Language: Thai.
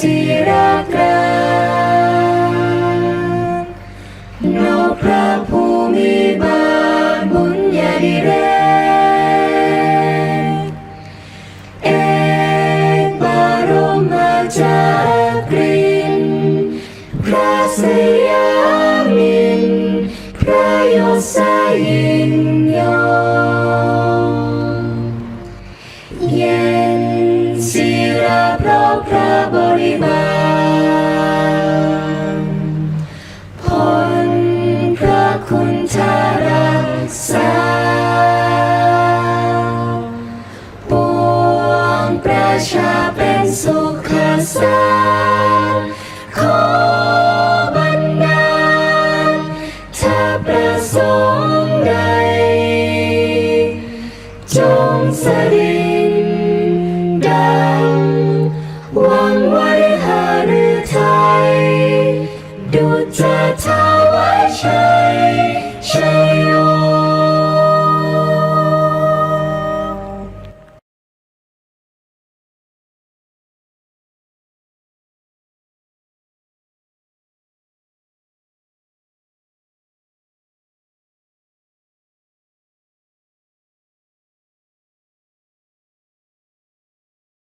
ศิรากรานนพระภูมิบาบุญญาดิเรกเอกบรมจักรินพระสยามินพระยศยิ่งยาเพราะพระบริบาลผลพระคุณทารักษาปวงประชาเป็นสุขสารขอบรรดาลถ้าประสงค์ใด จงสรินได้